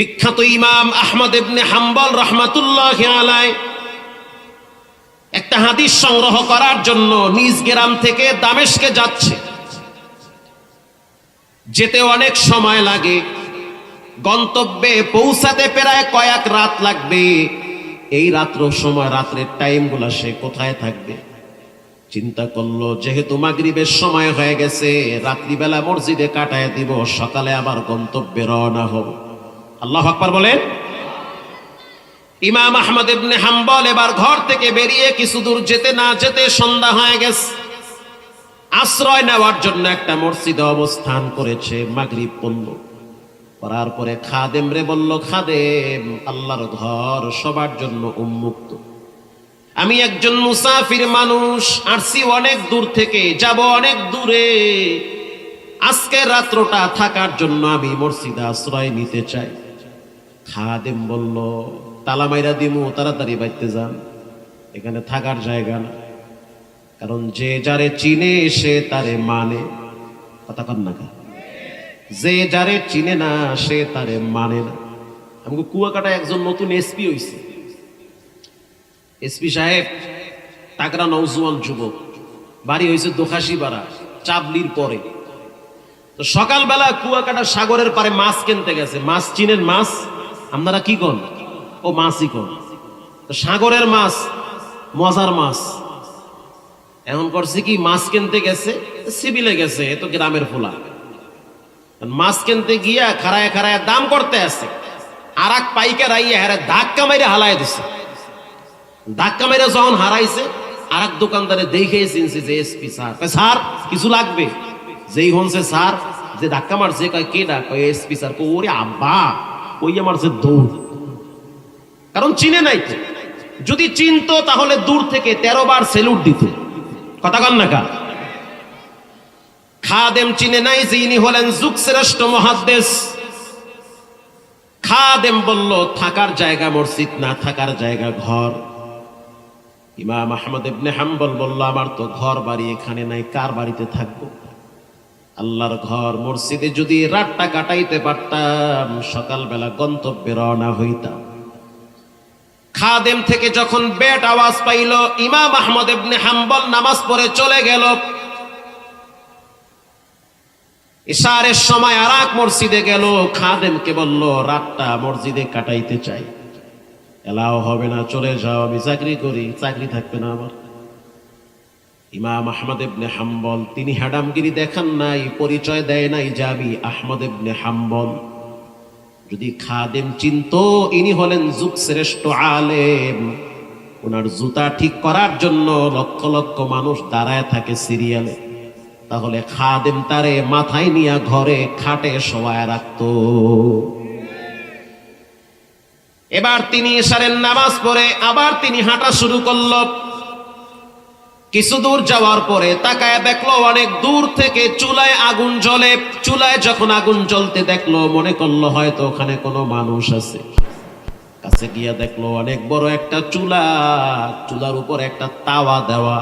বিখ্যাত ইমাম আহমদ ইবনে হাম্বল রহমাতুল্লাহ আলাই একটা হাদিস সংগ্রহ করার জন্য নিজ গ্রাম থেকে দামেশকে যাচ্ছে। যেতে অনেক সময় লাগে। গন্তব্যে পৌঁছাতে প্রায় কয়েক রাত লাগবে। এই রাত্র সময়, রাত্রের টাইমগুলো সে কোথায় থাকবে? চিন্তা করল, যেহেতু মাগরিবের সময় হয়ে গেছে, রাত্রিবেলা মসজিদে কাটায় দিব, সকালে আবার গন্তব্যে রওনা হব। আল্লাহ আকবার বলেন। ইমাম আহমদ ইবনে হাম্বল এবার ঘর থেকে বেরিয়ে কিছু দূর যেতে না যেতে সন্ধ্যা হয়ে গেছে। আশ্রয় নেওয়ার জন্য একটা মসজিদে অবস্থান করেছে মাগরিব পড়ল করার পরে খাদেম রে বলল, খাদেম, আল্লাহর ঘর সবার জন্য উন্মুক্ত। আমি একজন মুসাফির মানুষ, আসছি অনেক দূর থেকে, যাব অনেক দূরে। আজকের রাত্রটা থাকার জন্য আমি মসজিদে আশ্রয় নিতে চাই। খাদেম বলল, তালা মাইরা দিমু, তাড়াতাড়ি বাইতে যান। এখানে থাকার জায়গা না। কারণ যে যারে চিনে, সে তারে মানে। কথা কন না যে যারে চিনে না, সে তারে মানে না। আমাকে কুয়াকাটা একজন নতুন এসপি হইছে। এসপি সাহেব তাকরা নৌজওয়ান যুবক। বাড়ি হয়েছে দোখাসি পাড়া চাবলির পরে। তো সকালবেলা কুয়াকাটা সাগরের পারে মাছ কিনতে গেছে। মাছ চিনেন মাছ? আপনারা কি কন? ও মাছই কন? তো সাগরের মাছ, মজার মাছ। এমন করছে কি, মাছ কিনতে গেছে, সিভিলে গেছে, এ তো গ্রামের ফোলা। মাছ কিনতে গিয়া খাড়ায় খাড়ায় দাম করতে আছে। আর এক পাইকার আইয়া হারে ধাক্কা মাইরে হালায় দিছে। ধাক্কা মেরে যখন হারাইছে আর এক দোকানদারে দেখে চিনছে যে এসপি স্যার। স্যার, কিছু লাগবে? যেই হনছে স্যার, যে ধাক্কা মারছে, কয়, কে ডাক? SP sir. ওরে আব্বা। ওই মারছে দৌড় কারণ চিনে নাই তো। যদি চিনতো তাহলে দূর থেকে তেরো বার সেলুট দিত। কথা কন না খাদেম চিনে নাই যে ইনি হলেন যুগ শ্রেষ্ঠ মহাদ্দেশ। খাদেম বলল, থাকার জায়গা মসজিদ না, থাকার জায়গা ঘর। ইমাম আহমদ ইবনে হাম্বল বলল, আমার তো ঘর বাড়ি এখানে নাই, কার বাড়িতে থাকব? আল্লাহর ঘর, মসজিদে যদি রাতটা কাটাইতে পারতাম, সকালবেলা গন্তব্যে রওনা হইতাম। খাদেম থেকে যখন আওয়াজ পাইল, ইমাম আহমদ হাম্বল নামাজ পড়ে চলে গেল। ইশারের সময় আর এক মসজিদে গেল, খাদেমকে বলল, রাতটা মসজিদে কাটাইতে চাই। এলাও হবে না, চলে যাও, আমি চাকরি করি, চাকরি থাকবে না আমার। ইমাম আহমদ ইবনে হাম্বল, তিনি হ্যাডামগিরি দেখান নাই, পরিচয় দেয় নাই যে আমি আহমদ ইবনে হাম্বল। যদি খাদেম চিন্ত, ইনি হলেন যুগ শ্রেষ্ঠ আলেম। ওনার জুতা ঠিক করার জন্য লক্ষ লক্ষ মানুষ দাঁড়ায় থাকে সিরিয়ালে। তাহলে খাদেম তারে মাথায় নিয়ে ঘরে খাটে শোয়ায় রাখতো। এবার তিনি এসারের নামাজ পড়ে, আবার তিনি হাঁটা শুরু করল। কিছু দূর যাওয়ার পরে তাকায় দেখল অনেক দূর থেকে চুলায় আগুন জ্বলে। চুলায় যখন আগুন জ্বলতে দেখল, মনে করল হয়তো ওখানে কোনো মানুষ আছে। কাছে গিয়া দেখল অনেক বড় একটা চুলা, চুলার উপর একটা তাওয়া দেওয়া।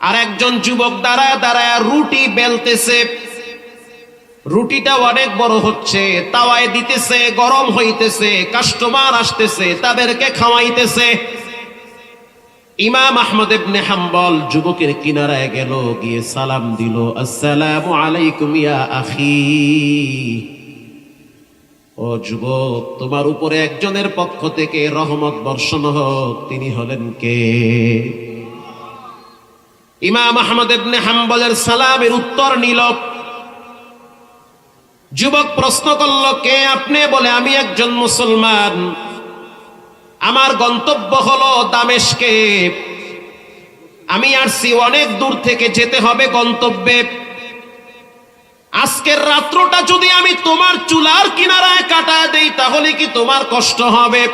আর একজন যুবক দাঁড়ায় দাঁড়ায় রুটি বেলতেছে। রুটিটা অনেক বড় হচ্ছে, তাওয়ায় দিতেছে, গরম হইতেছে, কাস্টমার আসতেছে, তাদেরকে খাওয়াইতেছে। ইমাম আহমদ ইবনে হাম্বল যুবকের কিনারায় গেল, গিয়ে সালাম দিল, আসসালামু আলাইকুম ইয়া আখি। ও যুবক, তোমার উপরে একজনের পক্ষ থেকে রহমত বর্ষণ হোক, তিনি হলেন কে? ইমাম আহমদ ইবনে হাম্বলের সালামের উত্তর নিল, যুবক প্রশ্ন করল, কে আপনি বলে আমি একজন মুসলমান? আমার গন্তব্য হলো দামেশকে। আমি আসছি অনেক দূর থেকে যেতে হবে গন্তব্যে। আজকের রাত্রটা যদি আমি তোমার চুলার কিনারায় কাটায় দেই, তাহলে কি তোমার কষ্ট হবে?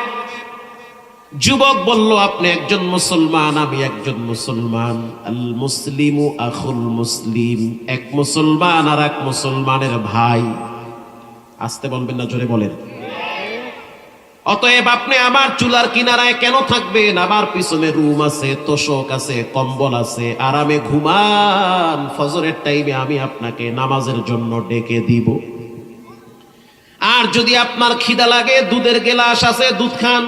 যুবক বলল, আপনি একজন মুসলমান, আমি একজন মুসলমান। আল মুসলিমু আখুল মুসলিম, এক মুসলমান আর এক মুসলমানের ভাই। আসতে বলবেন না, জোরে বলেন। অতএব আপনি আমার চুলার কিনারায় কেন থাকবেন? আমার পিছনে রুম আছে, তোষক আছে, কম্বল আছে, আরামে ঘুমান। ফজরের টাইমে আমি আপনাকে নামাজের জন্য ডেকে দিব। আর যদি আপনার খিদা লাগে, দুধের গেলাস আছে, দুধ খান।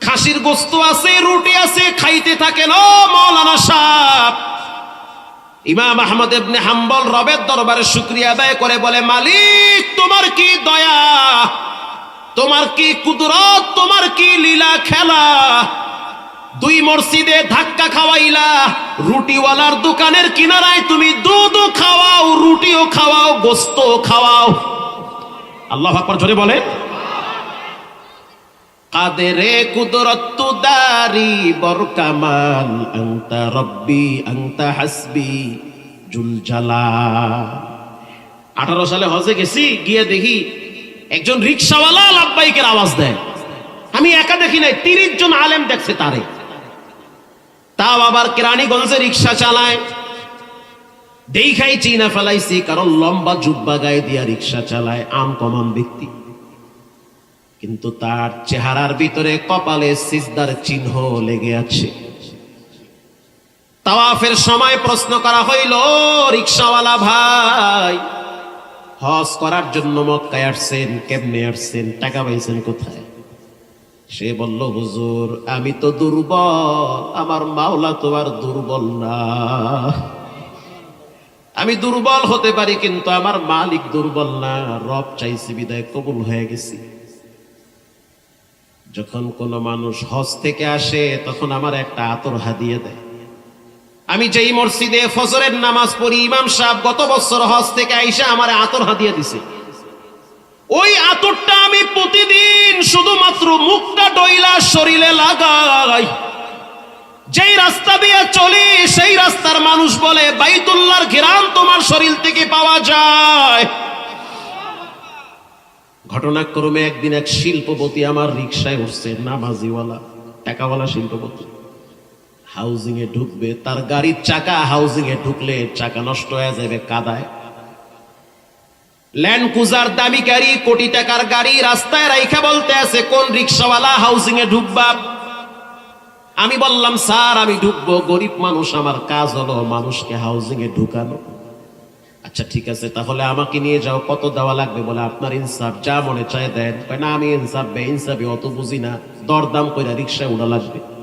খাসির গোস্ত আছে, রুটি আছে, খাইতে থাকেন, ও মৌলানা সাহ ইমাম আহমদ ইবনে হাম্বল রবের দরবারে শুক্রিয়া আদায় করে বলে, মালিক, তোমার কি দয়া? তোমার কি কুদরত, তোমার কি লীলা খেলা? দুই মসজিদে ধাক্কা খাওয়াইলা, রুটিওয়ালার দোকানের কিনারায় তুমি দুধও খাওয়াও, রুটিও খাওয়াও গোস্ত খাওয়াও। আল্লাহ আকবার জোরে বলে কাদেরে কুদরত দারি বরকামাল আংতা রব্বি আংতা হাসবি জালা আঠারো সালে হজে গেছি, গিয়ে দেখি একজন রিক্সাওয়ালা লাভবাইকের আওয়াজ দেয়। আমি একা দেখি নাই, তিরিশ জন আলেম দেখছে তারে। তাও আবার কেরানীগঞ্জে রিক্সা চালায়। দেখাই চিনা ফেলাইছি, কারণ লম্বা জুব্বা গায়ে দিয়া রিক্সা চালায় আম কমান ব্যক্তি। কিন্তু তার চেহারার ভিতরে কপালে সিজদার চিহ্ন লেগে আছে। তাওয়াফের সময় প্রশ্ন করা হইল রিক্সাওয়ালা ভাই হজ করার জন্য মক্কায় আসছেন, কেমনে আসছেন, টাকা পাইছেন কোথায়? সে বলল, হুজুর, আমি তো দুর্বল, আমার মাওলা তো আর দুর্বল না। আমি দুর্বল হতে পারি, কিন্তু আমার মালিক দুর্বল না, রব চাইছি বিদায় কবুল হয়ে গেছি। যখন কোন মানুষ হজ থেকে আসে, তখন আমার একটা আতর হাদিয়ে দেয়। আমি যেই মসজিদে ফজরের নামাজ পড়ি, ইমাম সাহেব গত বছর হজ থেকে আইসা আমার আতর হাদিয়ে দিছে। ওই আতরটা আমি প্রতিদিন শুধুমাত্র মুখটা ডইলা শরীরে লাগাই। যেই রাস্তা দিয়ে চলি, সেই রাস্তার মানুষ বলে, বাইতুল্লাহর ঘেরান তোমার শরীর থেকে পাওয়া যায়। ঘটনাক্রমে একদিন এক শিল্পপতি আমার রিক্সায় উঠছে, নামাজিওয়ালা, টাকাওয়ালা শিল্পপতি। হাউজিং এ ঢুকবে, তার গাড়ির চাকা হাউজিং এ ঢুকলে চাকা নষ্ট হয়ে যাবে, কাদায়। ল্যান্ড কুজার দামি গাড়ি, কোটি টাকার গাড়ি রাস্তায় রাইখা বলতে আছে, কোন রিক্সাওয়ালা হাউজিং এ ঢুকবা? আমি বললাম, স্যার, আমি ঢুকবো, গরিব মানুষ, আমার কাজ হলো মানুষকে হাউজিং এ ঢুকানো। আচ্ছা ঠিক আছে, তাহলে আমাকে নিয়ে যাও, কত দেওয়া লাগবে বলে আপনার ইনসাফ, যা মনে চায় দেন। না, আমি ইনসাফ, বে ইনসাফে অত বুঝি না, দরদাম কইরা রিক্সায় উড়া লাগবে।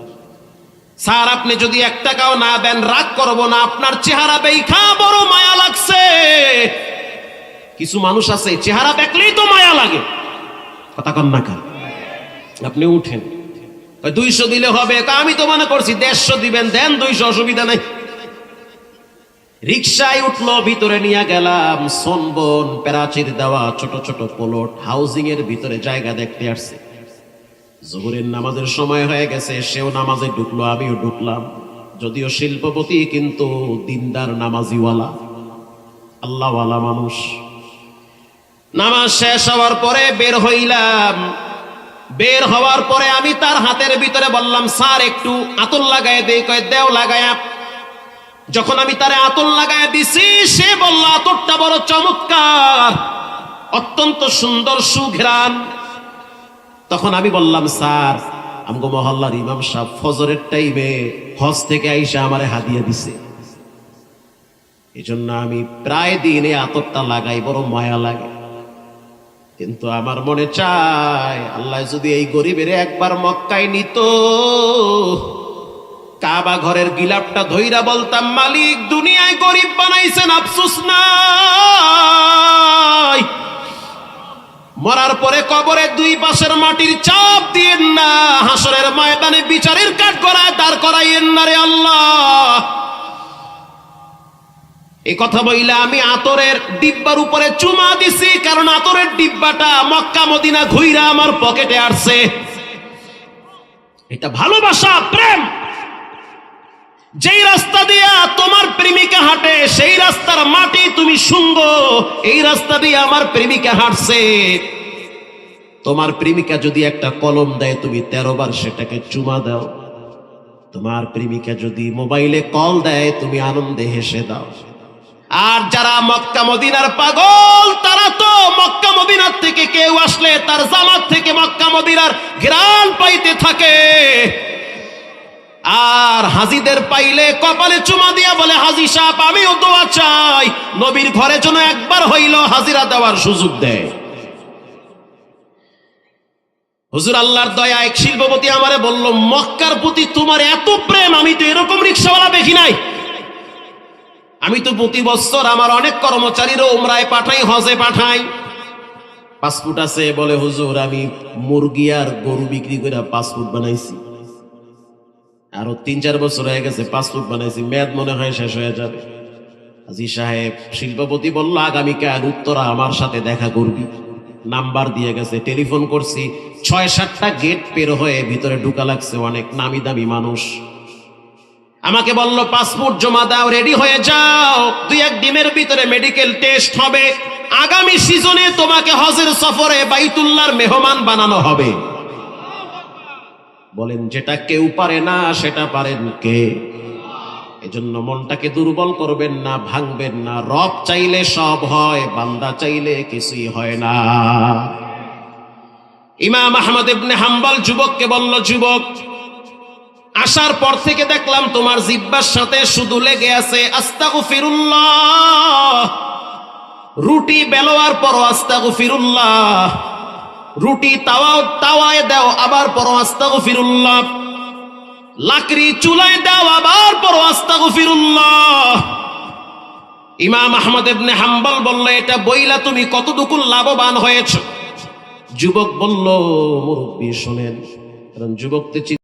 স্যার, আপনি যদি এক টাকাও না দেন, রাগ করব না, আপনার চেহারা বেইখা বড় মায়া লাগছে। কিছু মানুষ আছে, চেহারা দেখলেই তো মায়া লাগে। কথা কন না আপনি উঠেন। দুইশো দিলে হবে। আমি তো মনে করছি, দেড়শো দিবেন, দেন দুইশো, অসুবিধা নাই। রিক্সায় উঠল, ভিতরে নিয়ে গেলাম। সনবন প্যারাচির দেওয়া, ছোট ছোট প্লট। হাউজিং এর ভিতরে জায়গা দেখতে আসছে। জোহরের নামাজের সময় হয়ে গেছে, সেও নামাজে ঢুকলো, আমিও ঢুকলাম। যদিও শিল্পপতি, কিন্তু দিনদার নামাজিওয়ালা, আল্লাহওয়ালা মানুষ। নামাজ শেষ হওয়ার পরে বের হইলাম। বের হওয়ার পরে আমি তার হাতের ভিতরে বললাম, স্যার, একটু আতর লাগায় দেই। কয়, দেও, লাগায়া। যখন আমি তারে আতর লাগায় দিছি, সে বলল, আতরটা বড় চমৎকার, অত্যন্ত সুন্দর সুঘ্রাণ। তখন আমি বললাম, স্যার, আমগো মহল্লার ইমাম সাহেব ফজরের টাইমে হজ থেকে আইসা আমারে হাদিয়া দিছে। এই জন্য আমি প্রায় দিন আতরটা লাগাই, বড় মায়া লাগে। কিন্তু আমার মনে চায়, আল্লাহ যদি এই গরিবের একবার মক্কায় নিত, কাবা ঘরের গিলাপটা ধইরা বলতাম, মালিক, দুনিয়ায় গরিব বানাইছেন, আফসুস নাই। মরার পরে কবরে দুই পাশের মাটির চাপ দিয়েন না, হাসরের ময়দানে বিচারের কাঠ করায় দাঁড় করাইয়েন না রে আল্লাহ। এই কথা বইলে আমি আতরের ডিব্বার উপরে চুমা দিছি, কারণ আতরের ডিব্বাটা মক্কা মদিনা ঘুইরা আমার পকেটে আসছে। এটা ভালোবাসা, প্রেম। যেই রাস্তা দিয়া তোমার প্রেমিকা হাঁটে, সেই রাস্তার মাটি তুমি শুঙ্গ এই রাস্তা দিয়ে আমার প্রেমিকা হাঁটছে। তোমার প্রেমিকা যদি একটা কলম দেয়, তুমি তেরো বার সেটাকে চুমা দাও। তোমার প্রেমিকা যদি মোবাইলে কল দেয়, তুমি আনন্দে হেসে দাও। আর যারা মক্কা মদিনার পাগল, তারা তো মক্কা মদিনার থেকে কেউ আসলে তার জামাত থেকে মক্কা মদিনার ঘেরান পাইতে থাকে। আর হাজিদের পাইলে কপালে চুমা দিয়া বলে, হাজি সাহেব, আমিও দোয়া চাই। নবীর ঘরে যেন একবার হইল হাজিরা দেওয়ার সুযোগ দেয়। হুজুর, আল্লাহর দয়া, এক শিল্পপতি আমারে বলল, মক্কার প্রতি তোমার এত প্রেম, আমি তো এরকম রিক্সাওয়ালা দেখি নাই। আমি তো প্রতি বছর আমার অনেক কর্মচারীরও উমরায় পাঠাই, হজে পাঠাই। পাসপোর্ট আছে বলে, হুজুর, আমি মুরগি আর গরু বিক্রি করে পাসপোর্ট বানাইছি। আরও তিন চার বছর হয়ে গেছে, পাসপোর্ট বানাইছি, মেয়াদ মনে হয় শেষ হয়ে যাবে। আজি সাহেব শিল্পপতি বলল, আগামীকাল উত্তরা আমার সাথে দেখা করবি। নাম্বার দিয়ে গেছে, টেলিফোন করছি ছয় সাতটা গেট পের হয়ে ভিতরে ঢুকা লাগছে অনেক নামি দামি মানুষ। আমাকে বলল, পাসপোর্ট জমা দাও, রেডি হয়ে যাও। দুই এক দিনের ভিতরে মেডিকেল টেস্ট হবে। আগামী সিজনে তোমাকে হজের সফরে বাইতুল্লার মেহমান বানানো হবে। বলেন, যেটা কেউ পারে না, সেটা পারেন কে? এজন্য মনটাকে দুর্বল করবেন না, ভাঙবেন না। রব চাইলে সব হয়, বান্দা চাইলে কিছুই হয় না। ইমাম আহমদ ইবনে হাম্বল যুবককে বলল, যুবক, আসার পর থেকে দেখলাম তোমার জিব্বার সাথে শুধু লেগে আছে আস্তাগফিরুল্লাহ। রুটি বেলোয়ার পর আস্তাগফিরুল্লাহ। রুটি তাওয়া, তাওয়ায় দাও, আবার পর আস্তাগফিরুল্লাহ। লাকড়ি চুলায় দাও, আবার পর আস্তাগফিরুল্লাহ। ইমাম আহমদ ইবনে হাম্বল বলল, এটা বইলা তুমি কতটুকু লাভবান হয়েছ? যুবক বলল, মুরব্বী, শোনেন। কারণ যুবকদের